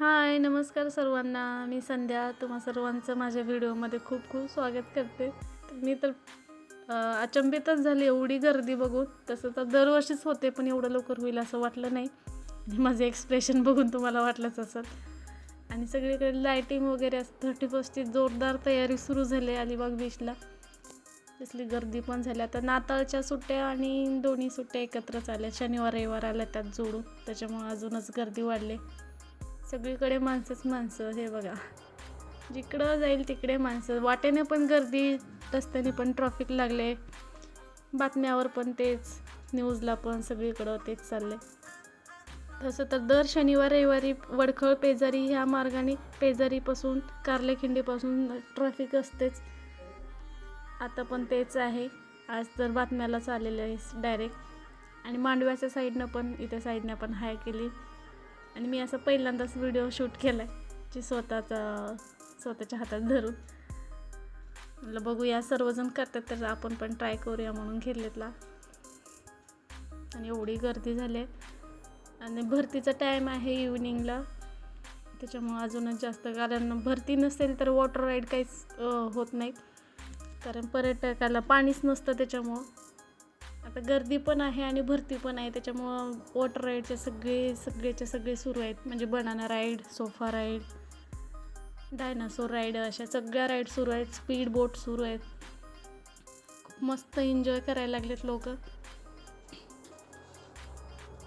हाय नमस्कार सर्वांना. मी संध्या. तुम्हा सर्वांचं माझ्या व्हिडिओमध्ये खूप खूप स्वागत करते. मी तर अचंबितच झाली. एवढी गर्दी बघून. तसं तर दरवर्षीच होते पण एवढं लवकर होईल असं वाटलं नाही. आणि माझं एक्सप्रेशन बघून तुम्हाला वाटलंच असेल. आणि सगळीकडे लायटिंग वगैरे असं थर्टी फर्स्टची जोरदार तयारी सुरू झाली अलिबाग बीचला तसली गर्दी पण झाली. आता नाताळच्या सुट्ट्या आणि दोन्ही सुट्ट्या एकत्रच आल्या. शनिवार रविवार आल्या त्यात जोडून. त्याच्यामुळे अजूनच गर्दी वाढली. सगळीकडे माणसंच माणसं हे बघा. जिकडं जाईल तिकडे माणसं. वाटेने पण गर्दी रस्त्याने पण ट्रॉफिक लागले. बातम्यावर पण तेच न्यूजला पण सगळीकडं तेच चालले तसं तर दर शनिवार रविवारी वडखळ पेजारी ह्या मार्गाने पेजारीपासून कारलेखिंडीपासून ट्रॅफिक असतेच. आता पण तेच आहे. आज तर बातम्यालाच आलेलं आहे डायरेक्ट आणि मांडव्याच्या साईडनं पण इथे साईडनं पण हाय केली. आणि मी असं पहिल्यांदाच व्हिडिओ शूट केला आहे जे स्वतःचा स्वतःच्या हातात धरून. म्हटलं बघूया सर्वजण करतात तर आपण पण ट्राय करूया म्हणून घेतलेतला. आणि एवढी गर्दी झाली आहे. आणि भरतीचा टाईम आहे इव्हिनिंगला त्याच्यामुळं अजूनच जास्त कारण भरती नसेल तर वॉटर राईड काहीच होत नाहीत. कारण पर्यटकाला पाणीच नसतं त्याच्यामुळं. आता गर्दी पण आहे आणि भरती पण आहे त्याच्यामुळं वॉटर राईडचे सगळे सगळेचे सगळे सुरू आहेत. म्हणजे banana ride sofa ride dinosaur ride अशा सगळ्या राईड सुरू आहेत. स्पीड बोट सुरू आहेत. खूप मस्त एन्जॉय करायला लागलेत लोक.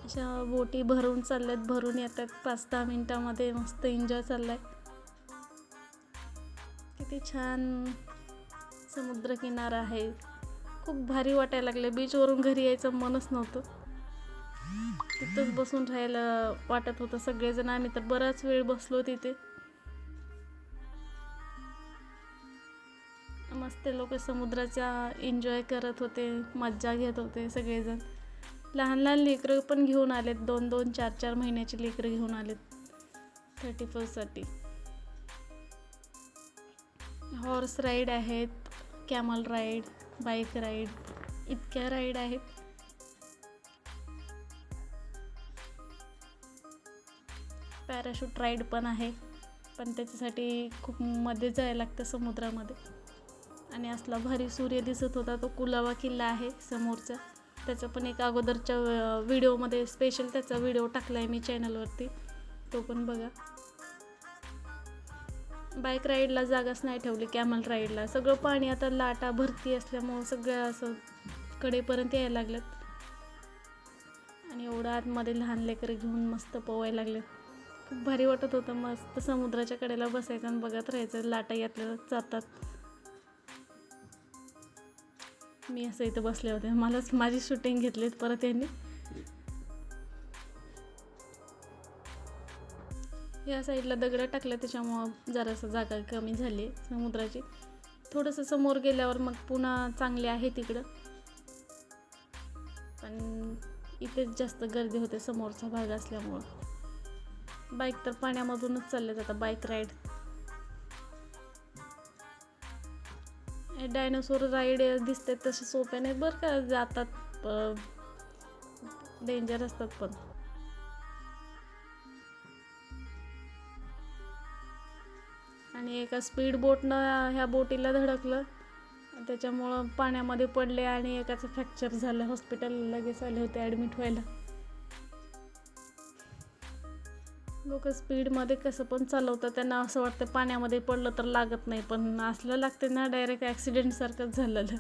अशा बोटी भरून चालल्यात भरून येतात. पाच दहा मिनटामध्ये मस्त एन्जॉय चाललाय. किती छान समुद्रकिनारा आहे. खूप भारी वाटायला लागले. बीचवरून घरी यायचं मनच नव्हतं. तिथंच बसून राहायला वाटत होतं सगळेजण. आम्ही तर बराच वेळ बसलो तिथे. मस्त लोक समुद्राचा एन्जॉय करत होते मज्जा घेत होते सगळेजण. लहान लहान लेकरं पण घेऊन आलेत. दोन दोन चार चार महिन्याची लेकरं घेऊन आलेत. थर्टी फर्स्टसाठी हॉर्स राईड आहेत कॅमल राईड बाईक राईड इतक्या राईड आहेत. पॅराशूट राईड पण आहे पण त्याच्यासाठी खूप मध्ये जायला लागतं समुद्रामध्ये. आणि असला भारी सूर्य दिसत होता तो कुलावा किल्ला आहे समोरचा. त्याचा पण एक अगोदरच्या व्हिडिओमध्ये स्पेशल त्याचा व्हिडिओ टाकला आहे मी चॅनलवरती तो पण बघा. बाईक राईडला जागाच नाही ठेवली कॅमल राईडला. सगळं पाणी आता लाटा भरती असल्यामुळं सगळं असं कडेपर्यंत यायला लागलं आणि एवढं आतमध्ये लहान लेकरं घेऊन मस्त पोवायला लागले खूप भारी वाटत होतं मस्त समुद्राच्या कडेला बसायचं आणि बघत राहायचं लाटा यातल्या जातात. मी असं इथं बसले होते. मलाच माझी शूटिंग घेतलीत परत यांनी. या साईडला दगडं टाकल्या त्याच्यामुळं जरासं जागा कमी झाली समुद्राची. थोडंसं समोर गेल्यावर मग पुन्हा चांगले आहे तिकडं. पण इथेच जास्त गर्दी होते समोरचा भाग असल्यामुळं. बाईक तर पाण्यामधूनच चालले जातात बाईक राईड. डायनोसोर राईड दिसतात तसे सोपे नाहीत बरं का जातात डेंजर असतात पण. आणि एका स्पीड बोटनं ह्या बोटीला धडकलं. त्याच्यामुळं पाण्यामध्ये पडले आणि एकाचं फ्रॅक्चर झालं. हॉस्पिटलला लगेच आले होते ॲडमिट व्हायला. लोक स्पीडमध्ये कसं पण चालवतात. त्यांना असं वाटतं पाण्यामध्ये पडलं तर लागत नाही पण असलं लागते ना डायरेक्ट ॲक्सिडेंटसारखंच झालेलं.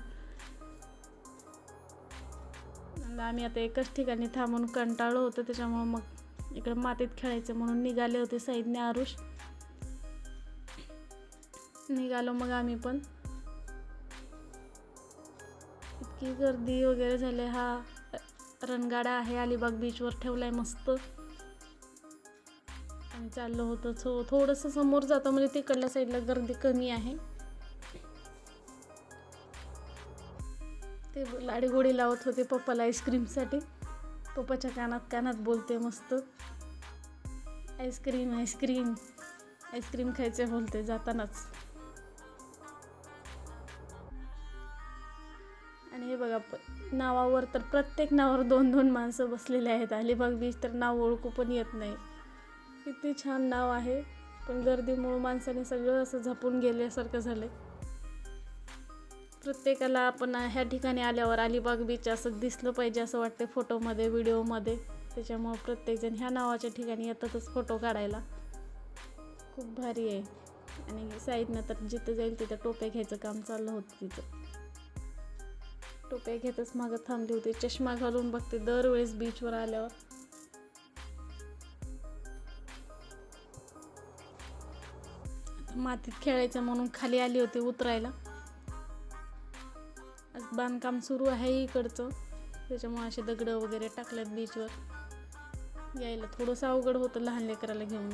आम्ही आता एकाच ठिकाणी थांबून कंटाळलो होतो. त्याच्यामुळं मग इकडं मातीत खेळायचं म्हणून निघाले होते साईडने आरुष. निघालो मग आम्ही पण. इतकी गर्दी वगैरे झाली हा रणगाडा आहे अलिबाग बीचवर ठेवला आहे मस्त. आणि चाललो होतं थो थोडंसं समोर जातं म्हणजे तिकडल्या साईडला गर्दी कमी आहे. ते लाडी गोडी लावत होते पप्पाला आईस्क्रीमसाठी पप्पाच्या कानात कानात बोलते मस्त. आईस्क्रीम आईस्क्रीम आईस्क्रीम खायचे बोलते जातानाच. म्हणजे हे बघा प नावावर तर प्रत्येक नावावर दोन दोन माणसं बसलेले आहेत. अलिबाग बीच तर नाव ओळखू पण येत नाही. किती छान नाव आहे. पण गर्दीमुळं माणसाने सगळं असं झपून गेल्यासारखं झालंय. प्रत्येकाला आपण ह्या ठिकाणी आल्यावर अलिबाग बीच असं दिसलं पाहिजे असं वाटतं फोटोमध्ये व्हिडिओमध्ये. त्याच्यामुळं प्रत्येकजण ह्या नावाच्या ठिकाणी येतातच फोटो काढायला. खूप भारी आहे. आणि साईडनं तर जिथं जाईल तिथं टोप्या घ्यायचं काम चाललं होतं तिचं टोप्या घेतच मागं थांबली होती. चष्मा घालून बघते दरवेळेस बीचवर आल्यावर. मातीत खेळायचं म्हणून खाली आली होती उतरायला. आज बांधकाम सुरू आहे इकडचं. त्याच्यामुळे असे दगडं वगैरे टाकल्यात बीचवर यायला थोडंसं अवघड होतं लहान लेकराला घेऊन.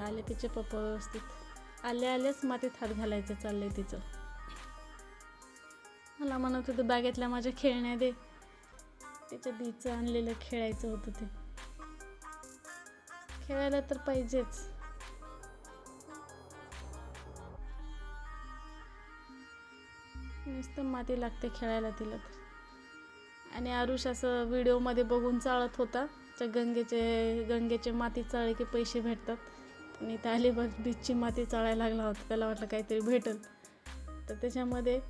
आले तिचे पप्पा व्यवस्थित. आल्या आल्याच मातीत हात घालायचं चाललंय तिचं. मला म्हणत होतं बॅगेतल्या माझ्या खेळण्या दे. त्याच्या बीचं आणलेलं खेळायचं होतं ते. खेळायला तर पाहिजेच. नुसतं माती लागते खेळायला तिला तर. आणि आरुष असं व्हिडिओमध्ये बघून चाळत होता त्या गंगेचे गंगेचे माती चाळले की पैसे भेटतात. आणि त्या अलिबाग बीचची माती चाळायला लागला होता त्याला वाटलं काहीतरी भेटल. तर त्याच्यामध्ये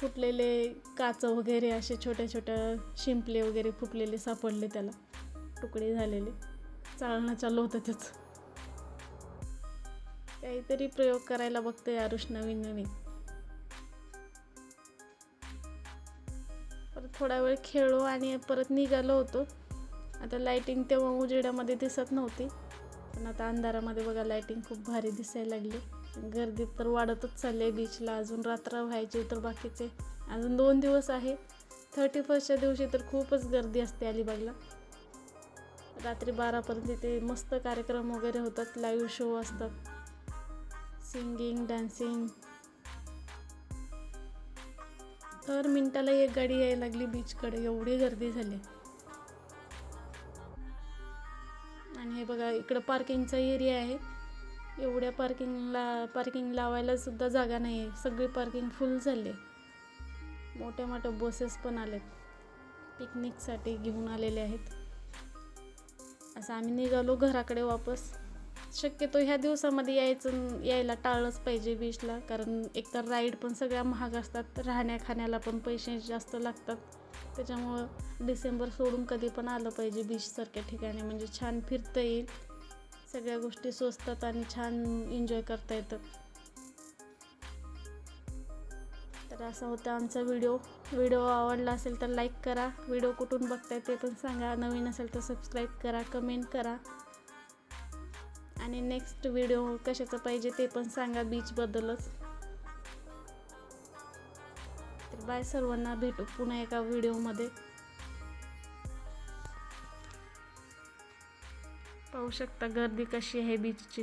फुटलेले काच वगैरे असे छोट्या छोट्या शिंपले वगैरे फुटलेले सापडले त्याला. तुकडे झालेले. चालणं चालू होतं त्याचं. काहीतरी प्रयोग करायला बघतोय आरुष नवीन नवीन. परत थोडा वेळ खेळलो आणि परत निघालो होतो. आता लायटिंग तेव्हा उजेडामध्ये दिसत नव्हती. पण आता अंधारामध्ये बघा लायटिंग खूप भारी दिसायला लागली. गर्दी तर वाढतच चालली आहे बीचला अजून रात्र व्हायची तर बाकीचे. अजून दोन दिवस आहे. थर्टी फर्स्टच्या दिवशी तर खूपच गर्दी असते अलिबागला. रात्री बारापर्यंत तिथे मस्त कार्यक्रम वगैरे होतात. लाईव्ह शो असतात. सिंगिंग डान्सिंग दर मिनिटाला एक गाडी यायला लागली बीचकडे एवढी गर्दी झाली. आणि हे बघा इकडं पार्किंगचा एरिया आहे. एवढ्या पार्किंगला पार्किंग लावायला सुद्धा जागा नाही आहे सगळी पार्किंग फुल झाली आहे मोठ्या मोठ्या बसेस पण आलेत. पिकनिकसाठी घेऊन आलेले आहेत. असं आम्ही निघालो घराकडे वापस. शक्यतो ह्या दिवसामध्ये यायचं यायला टाळलंच पाहिजे बीचला कारण एकतर राईड पण सगळ्या महाग असतात राहण्या खाण्याला पण पैसे जास्त लागतात. त्याच्यामुळं डिसेंबर सोडून कधी पण आलं पाहिजे बीचसारख्या ठिकाणी. म्हणजे छान फिरता येईल. सगळ्या गोष्टी स्वस्तात आणि छान एन्जॉय करता येतात तर असा होता आमचा व्हिडिओ व्हिडिओ आवडला असेल तर लाईक करा. व्हिडिओ कुठून बघताय ते पण सांगा. नवीन असेल तर सबस्क्राईब करा कमेंट करा. आणि नेक्स्ट व्हिडिओ कशाचा पाहिजे ते पण सांगा बीचबद्दलच तर बाय सर्वांना. भेटू पुन्हा एका व्हिडिओमध्ये पाहू शकता गर्दी कशी आहे बीचची